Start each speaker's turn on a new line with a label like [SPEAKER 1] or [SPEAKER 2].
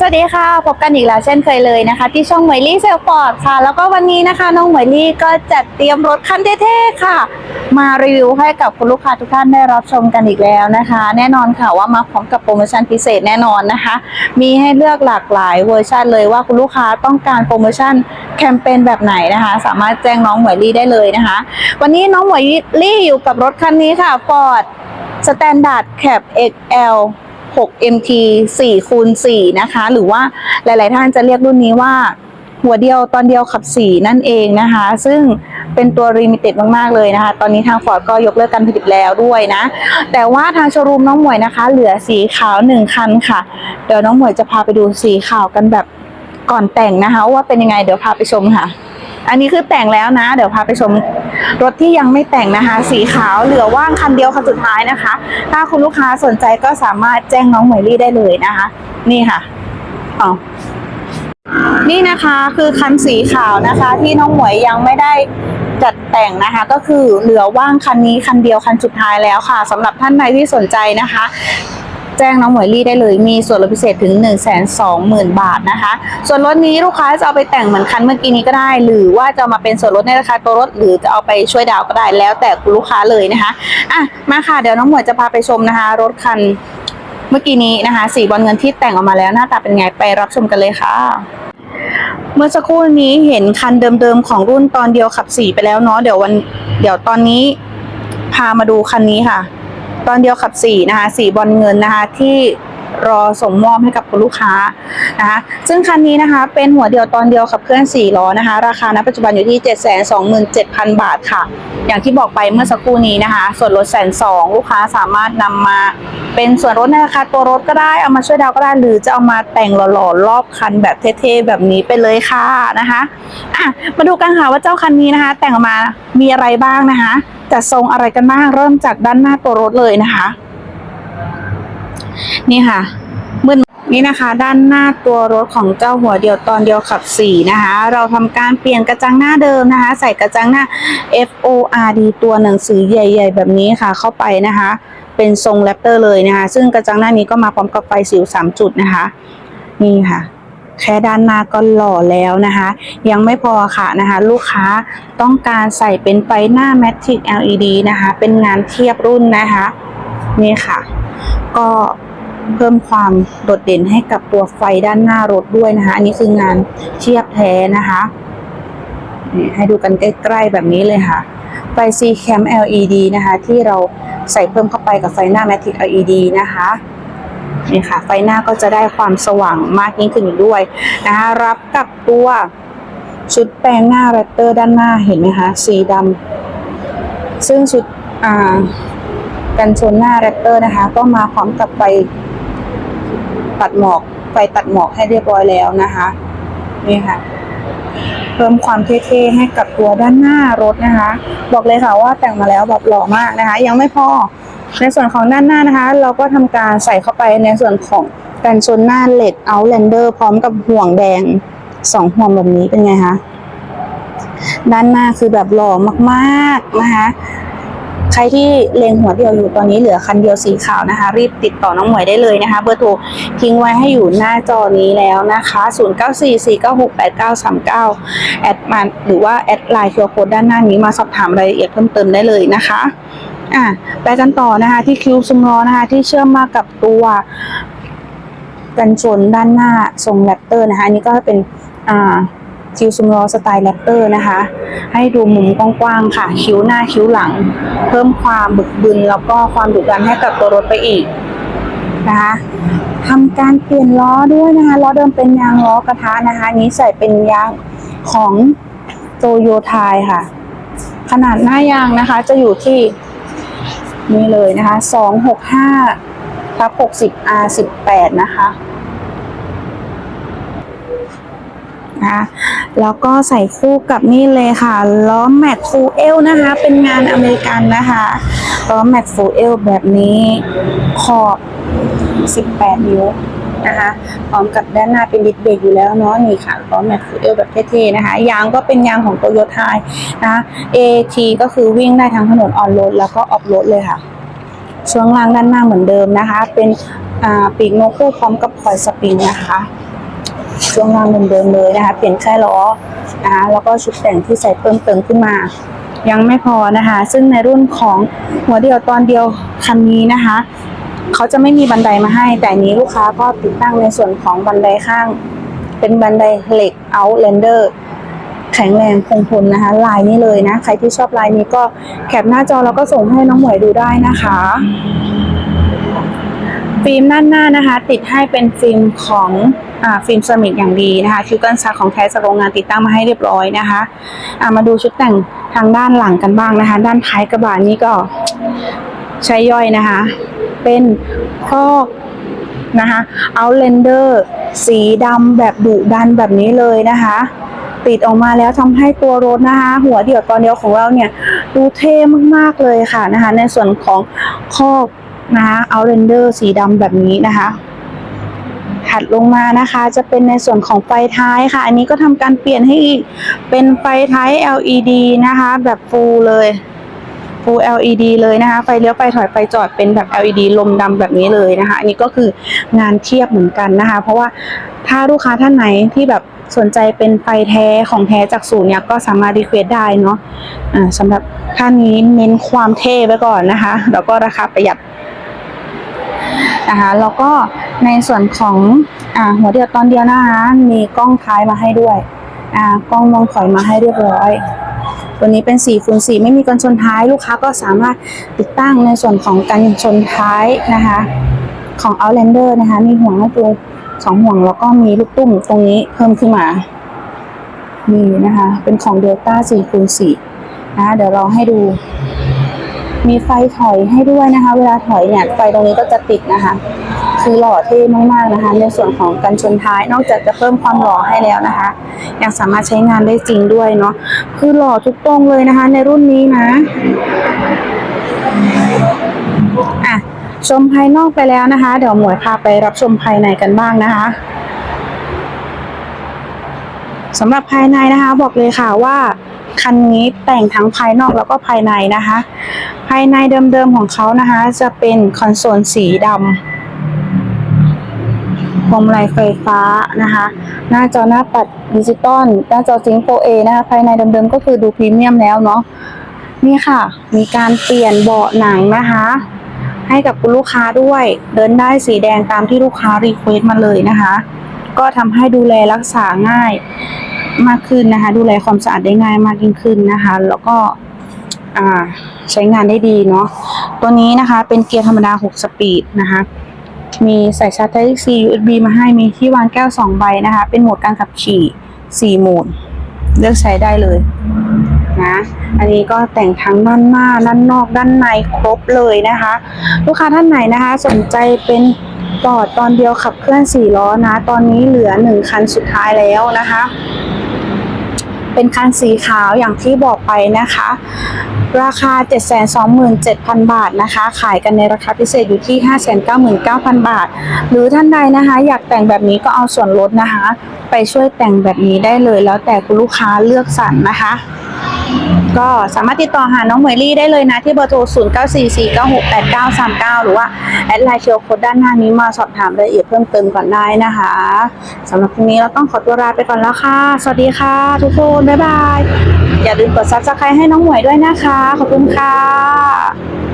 [SPEAKER 1] สวัสดีค่ะ พบกันอีกแล้วเช่นเคยเลยนะคะ ที่ช่องหมวยลี่เซลปอร์ตค่ะ แล้วก็วันนี้นะคะ น้องหมวยลี่ก็จัดเตรียมรถคันเท่ๆค่ะ มารีวิวให้กับคุณลูกค้าทุกท่านได้รับชมกันอีกแล้วนะคะ แน่นอนค่ะว่ามาพร้อมกับโปรโมชั่นพิเศษแน่นอนนะคะ มีให้เลือกหลากหลายเวอร์ชันเลยว่าคุณลูกค้าต้องการโปรโมชั่นแคมเปญแบบไหนนะคะ สามารถแจ้งน้องหมวยลี่ได้เลยนะคะ วันนี้น้องหมวยลี่อยู่กับรถคันนี้ค่ะ Ford Standard Cab XL 6 MT 4คูณ4นะคะ หรือว่าหลาย ๆ ท่านจะเรียกรุ่นนี้ว่าหัวเดียวตอนเดียวขับ4นั่นเองนะคะ ซึ่งเป็นตัวรีมิเต็ดมาก ๆ เลยนะคะ ตอนนี้ทางฟอร์ดก็ยกเลิกการผลิตแล้วด้วยนะ แต่ว่าทางโชว์รูมน้องหมวยนะคะ เหลือสีขาว1คันค่ะ เดี๋ยวน้องหมวยจะพาไปดูสีขาวกันแบบก่อนแต่งนะคะ ว่าเป็นยังไงเดี๋ยวพาไปชมค่ะ อันนี้คือแต่งแล้วนะ เดี๋ยวพาไปชม รถที่ยังไม่แต่งนะคะ สีขาวเหลือว่างคันเดียวคันสุดท้ายนะคะ ถ้าคุณลูกค้าสนใจก็สามารถแจ้งน้องเหมยลี่ได้เลยนะคะ นี่ค่ะอ๋อนี่นะคะคือคันสีขาวนะคะ ที่น้องหมวยยังไม่ได้จัดแต่งนะคะก็คือเหลือว่างคันนี้คันเดียวคันสุดท้ายแล้วค่ะสำหรับท่านใดที่สนใจนะคะ แจ้งน้องหมวยลี่ได้เลย มีส่วนลดพิเศษถึง 1 2 0 0 0 0 บาทนะคะ ส่วนลดนี้ลูกค้าจะเอาไปแต่งเหมือนคันเมื่อกี้นี้ก็ได้ หรือว่าจะมาเป็นส่วนลดในราคาตัวรถ หรือจะเอาไปช่วยดาวก็ได้แล้วแต่คุณลูกค้าเลยนะคะอะมาค่ะเดี๋ยวน้องหมวยจะพาไปชมนะคะ รถคันเมื่อกี้นี้นะคะสีบอลเงินที่แต่งออกมาแล้วหน้าตาเป็นไงไปรับชมกันเลยค่ะเมื่อสักครู่นี้เห็นคันเดิมๆของรุ่นตอนเดียวขับสีไปแล้วเนาะเดี๋ยววัน เดี๋ยวตอนนี้พามาดูคันนี้ค่ะ ตอนเดียวขับสีนะคะสีบอลเงินนะคะที่ รอส่งมอบให้กับคุณลูกค้านะคะซึ่งคันนี้นะคะเป็นหัวเดียวตอนเดียวขับเคลื่อน 4 ล้อนะคะ ราคาณปัจจุบันอยู่ที่ 727,000 บาทค่ะ อย่างที่บอกไปเมื่อสักครู่นี้นะคะ ส่วนลดแสนสองลูกค้าสามารถนำมาเป็นส่วนลดในราคาตัวรถก็ได้เอามาช่วยดาวก็ได้หรือจะเอามาแต่งหล่อๆรอบคันแบบเท่ๆแบบนี้ไปเลยค่ะนะคะอะมาดูกันค่ะว่าเจ้าคันนี้นะคะ แต่งออกมามีอะไรบ้างนะคะจัดทรงอะไรกันบ้างเริ่มจากด้านหน้าตัวรถเลยนะคะ นี่ค่ะมืดนี่นะคะด้านหน้าตัวรถของเจ้าหัวเดียวตอนเดียวขับสี่นะคะ เราทำการเปลี่ยนกระจังหน้าเดิมนะคะ ใส่กระจังหน้า F O R D ตัวหนังสือใหญ่ ๆ แบบนี้ค่ะเข้าไปนะคะ เป็นทรงแรปเตอร์เลยนะคะ ซึ่งกระจังหน้านี้ก็มาพร้อมกับไฟสิวสามจุดนะคะ นี่ค่ะ แค่ด้านหน้าก็หล่อแล้วนะคะ ยังไม่พอค่ะนะคะ ลูกค้าต้องการใส่เป็นไฟหน้า Matic LED นะคะ เป็นงานเทียบรุ่นนะคะ นี่ค่ะ ก็ เพิ่มความโดดเด่นให้กับตัวไฟด้านหน้ารถด้วยนะคะ อันนี้คืองานเทียบแท้นะคะนี่ให้ดูกันใกล้ๆแบบนี้เลยค่ะ ไฟ C cam LED นะคะ ที่เราใส่เพิ่มเข้าไปกับไฟหน้า Matic LED นะคะนี่ค่ะ ไฟหน้าก็จะได้ความสว่างมากยิ่งขึ้นด้วยนะคะ รับกับตัวชุดแปลงหน้าแรปเตอร์ด้านหน้าเห็นไหมคะ สีดำซึ่งชุดกันชนหน้าแรปเตอร์นะคะ ก็มาพร้อมกับไฟ ตัดหมอกไฟตัดหมอกให้เรียบร้อยแล้วนะคะนี่ค่ะ เพิ่มความเท่ๆให้กับตัวด้านหน้ารถนะคะ บอกเลยค่ะว่าแต่งมาแล้วแบบหล่อมากนะคะ ยังไม่พอในส่วนของด้านหน้านะคะ เราก็ทำการใส่เข้าไปในส่วนของกันชนหน้าเลดเอาแลนเดอร์พร้อมกับห่วงแดงสองห่วงแบบนี้เป็นไงคะด้านหน้าคือแบบหล่อมากๆนะคะ ใครที่เลงหัวเดียวอยู่ตอนนี้เหลือคันเดียวสีขาวนะคะ รีบติดต่อน้องหมวยได้เลยนะคะ เบอร์โทรทิ้งไว้ให้อยู่หน้าจอนี้แล้วนะคะ 0944968939 แอดมาหรือว่าแอดไลน์คิวโค้ดด้านหน้านี้มาสอบถามรายละเอียดเพิ่มเติมได้เลยนะคะอะไปกันต่อนะคะที่คิวซุมล้อนะคะ ที่เชื่อมมากับตัวกันชนด้านหน้าทรงแรปเตอร์นะคะ อันนี้ก็เป็นอ่า คิวซุมล้อสไตล์แรปเตอร์นะคะ ให้ดูมุมกว้างๆค่ะ คิ้วหน้าคิ้วหลัง เพิ่มความบึกบึนแล้วก็ความดุดันให้กับตัวรถไปอีกนะคะทำการเปลี่ยนล้อด้วยนะคะล้อเดิมเป็นยางล้อกระทะนะคะนนี้ใส่เป็นยางของโตโยไทยค่ะ ขนาดหน้ายางนะคะจะอยู่ที่นี่เลยนะคะ 265ทับ60 R 18 นะคะ นะคะแล้วก็ใส่คู่กับนี่เลยค่ะ ล้อแม็กฟูเอลนะคะ เป็นงานอเมริกันนะคะล้อแม็กฟูเอลแบบนี้ขอบ 18 นิ้วนะคะพร้อมกับด้านหน้าเป็นดิสเบรกอยู่แล้วเนาะนี่ค่ะล้อแม็กฟูเอลแบบเท่ๆนะคะ ยางก็เป็นยางของโตโยต้านะคะ AT ก็คือวิ่งได้ทั้งถนนออนโรดแล้วก็ออฟโรดเลยค่ะช่วงล่างด้านหน้าเหมือนเดิมนะคะ เป็นปีกนกคู่พร้อมกับคอยสปริงนะคะ ช่วงล่างเดิมๆเลยนะคะ เปลี่ยนแค่ล้อนะคะแล้วก็ชุดแต่งที่ใส่เพิ่มเติมขึ้นมา ยังไม่พอนะคะ ซึ่งในรุ่นของหัวเดียวตอนเดียวคันนี้นะคะเขาจะไม่มีบันไดมาให้ แต่นี้ลูกค้าก็ติดตั้งในส่วนของบันไดข้าง เป็นบันไดเหล็ก Outlander แข็งแรงคงทนนะคะ ลายนี้เลยนะ ใครที่ชอบลายนี้ก็แคปหน้าจอแล้วก็ส่งให้น้องหมวยดูได้นะคะ ฟิล์มด้านหน้านะคะ ติดให้เป็นฟิล์มของอฟิล์มเซรามิกอย่างดีนะคะคิวกันซักของแท้จากโรงงานติดตั้งมาให้เรียบร้อยนะคะามาดูชุดแต่งทางด้านหลังกันบ้างนะคะ ด้านท้ายกระบะนี้ก็ใช้ย่อยนะคะ เป็นคอกนะคะเอาเลนเดอร์สีดำแบบดุดันแบบนี้เลยนะคะ ติดออกมาแล้วทำให้ตัวรถนะคะ หัวเดี่ยวตอนเดียวของเราเนี่ย ดูเท่มากๆเลยค่ะนะคะ ในส่วนของคอก นะคะเอาเรนเดอร์สีดำแบบนี้นะคะถัดลงมานะคะจะเป็นในส่วนของไฟท้ายค่ะ อันนี้ก็ทำการเปลี่ยนให้อีกเป็นไฟท้าย LED นะคะ แบบฟูลเลย full LED เลยนะคะ ไฟเลี้ยวไฟถอยไฟจอดเป็นแบบ LED ลมดำแบบนี้เลยนะคะ อันนี้ก็คืองานเทียบเหมือนกันนะคะ เพราะว่าถ้าลูกค้าท่านไหนที่แบบ สนใจเป็นไฟแท้ของแท้จากศูนย์เนี่ยก็สามารถรีเควสได้เนาะอ่าสำหรับท่านนี้เน้นความเท่ไว้ก่อนนะคะ แล้วก็ราคาประหยัดนะคะแล้วก็ในส่วนของอ่าหัวเดียวตอนเดียวนะคะมีกล้องท้ายมาให้ด้วยอ่ากล้องมองถอยมาให้เรียบร้อย ตัวนี้เป็น4คูณ4ไม่มีกันชนท้ายลูกค้าก็สามารถติดตั้งในส่วนของกันชนท้ายนะคะ ของ Outlander นะคะ มีห่วงให้ตัว สองห่วงแล้วก็มีลูกตุ้มตรงนี้เพิ่มขึ้นมามีนะคะ เป็นของ Delta 4คูณ4นะคะเดี๋ยวเราให้ดู มีไฟถอยให้ด้วยนะคะ เวลาถอยเนี่ยไฟตรงนี้ก็จะติดนะคะ คือหล่อเท่มากๆนะคะ ในส่วนของกันชนท้าย นอกจากจะเพิ่มความหล่อให้แล้วนะคะ ยังสามารถใช้งานได้จริงด้วยเนาะคือหล่อทุกตรงเลยนะคะ ในรุ่นนี้นะ ชมภายนอกไปแล้วนะคะ เดี๋ยวหมวยพาไปรับชมภายในกันบ้างนะคะสำหรับภายในนะคะ บอกเลยค่ะว่าคันนี้แต่งทั้งภายนอกแล้วก็ภายในนะคะ ภายในเดิมๆของเขานะคะ จะเป็นคอนโซลสีดำพวงมาลัยไฟฟ้านะคะ หน้าจอหน้าปัดดิจิตอลหน้าจอซิงโ 4A นะคะ ภายในเดิมๆก็คือดูพรีเมียมแล้วเนาะนี่ค่ะ มีการเปลี่ยนเบาะหนังนะคะ ให้กับคุณลูกค้าด้วย เดินได้สีแดงตามที่ลูกค้ารีเควสต์มาเลยนะคะ ก็ทำให้ดูแลรักษาง่ายมากขึ้นนะคะ ดูแลความสะอาดได้ง่ายมากยิ่งขึ้นนะคะ แล้วก็ใช้งานได้ดีเนาะตัวนี้นะคะเป็นเกียร์ธรรมดา 6 สปีดนะคะมีใส่ชาร์จ Type C USB มาให้มีที่วางแก้ว 2 ใบนะคะ เป็นโหมดการขับขี่ 4 โหมด เลือกใช้ได้เลย นะ อันนี้ก็แต่งทั้งด้านหน้าด้านนอกด้านในครบเลยนะคะ ลูกค้าท่านไหนนะคะ สนใจเป็นปอดตอนเดียวขับเคลื่อน4ล้อนะ ตอนนี้เหลือ1คันสุดท้ายแล้วนะคะ เป็นคันสีขาวอย่างที่บอกไปนะคะราคา 727,000 บาทนะคะ ขายกันในราคาพิเศษอยู่ที่ 599,000 บาท หรือท่านใดนะคะ อยากแต่งแบบนี้ก็เอาส่วนลดนะคะ ไปช่วยแต่งแบบนี้ได้เลยแล้วแต่คุณลูกค้าเลือกสรรนะคะ ก็สามารถติดต่อหาน้องเหมยลี่ได้เลยนะที่เบอร์โทร 0944968939 หรือว่า แอดไลน์เชียวโคดด้านหน้านี้มาสอบถามรายละเอียดเพิ่มเติมก่อนได้นะคะสำหรับวันนี้เราต้องขอตัวลาไปก่อนแล้วค่ะ สวัสดีค่ะ ทุกคน บ๊ายบาย อย่าลืมกดซับสไครต์ให้น้องหมวยด้วยนะคะ ขอบคุณค่ะ